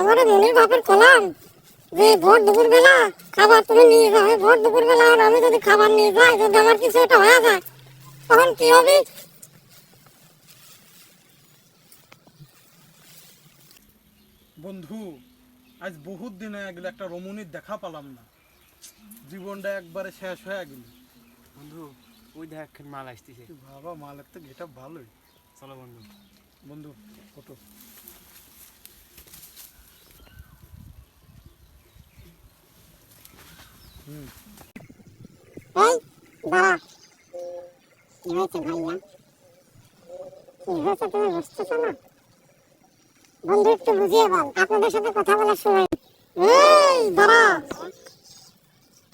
আমার মনির বাপের কলাম যে ভোর দুপুর বেলা খাবার তুমি নিয়ে যাবে ভোর দুপুর বেলা আর আমি যদি খাবার নিয়ে যাই যদি আমার কিছু একটা হয়ে যায় তখন কি হবে? বন্ধু আজ বহুত দিন হয়ে গেল একটা রমণীর দেখা পেলাম না। জীবনটা একবারে শেষ হয়ে গেল। বন্ধু ওই দেখ মাল আসতেছে। বাবা মালের তো গেটা ভালোই। চলো বন্ধু। বন্ধু কত এই দাঁড়া। কি হয়েছে ভাইয়া? কি হয়েছে তুমি বুঝতেছো না? বন্ধু একটু বুঝিয়ে বল। আপনাদের সাথে কথা বলার সময় এই দাঁড়া।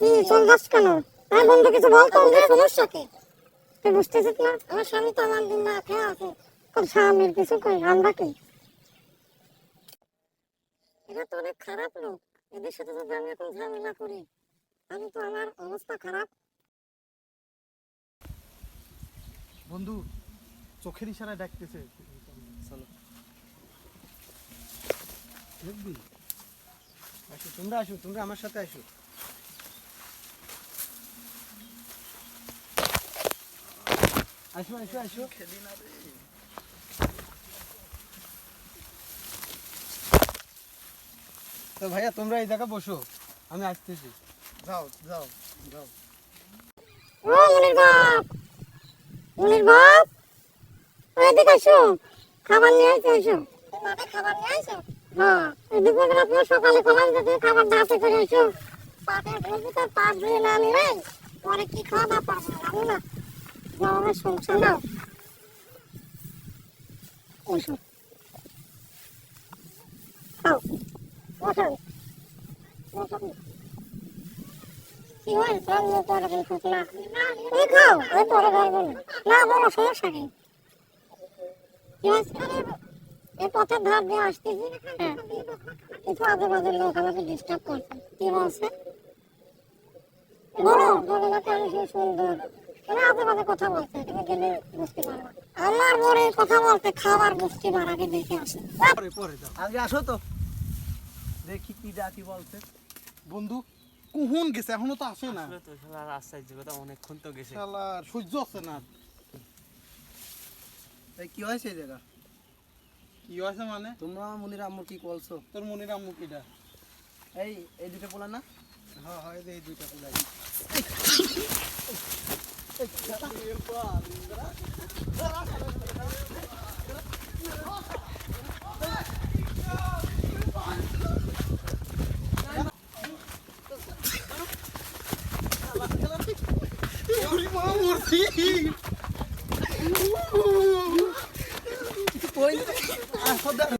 কি চল কেন? এই বন্ধু কিছু বল তো। সমস্যা কি? তুই বুঝতেছিস না? আমার স্বামী তো আমার দিন না খেয়ে আছে। তোর স্বামীর কিছু কই? আমরা কি? এরা তো অনেক খারাপ লোক। এদের সাথে যদি আমি এখন ঝামেলা করি আমি তো আমার অবস্থা খারাপ। বন্ধু, চোখের ইশারায় ডাকতেছে। দেখবি? আসো, তোমরা আসো, তোমরা আমার সাথে আসো। আসো আসো আসো। তো ভাইয়া, তোমরা এই জায়গা বসো, আমি আসতেছি। যাও যাও যাও। ও মনির বাপ! মনির বাপ! ও এদিকে আসো। খাবার নিয়ে আসো আসো। মাঠে খাবার নিয়ে আসো? হ্যাঁ এদিকে করে আপনার সকালে কলাম যদি খাবার দাঁতে করে আসো। পাটে ঢুকবো তো পাট ধুয়ে না নিলে পরে কি খাওয়া দাওয়া পারব জানি না। আমার সংসার নাও এসো খাও। বসো। বসো। হয় সব লোক পরে করে না এই খাও আমি পরে ধরবো না না, বলো সমস্যা নেই এই পথের ধার দিয়ে আসতেছি। কিছু আজে বাজে কথা বলছে, তুমি বুঝতে আমার মনে কথা বলতে খাবার বুঝতে দেখে আসে। আসো তো। দেখি কি বলছে। বন্ধু কুহুন গেছে এখনও তো আসে না তো আশ্চর্য কথা অনেকক্ষণ তো গেছে শালার সূর্য আছে না এই কি হয় এই জায়গা কি হয়েছে মানে তোমরা মনির আম্মুর কি করছ তোর মনির আম্মু কিটা এই এই দুটো পোলা না হ্যাঁ হ্যাঁ এই দুইটা পোলা এই Foi. Ah, foda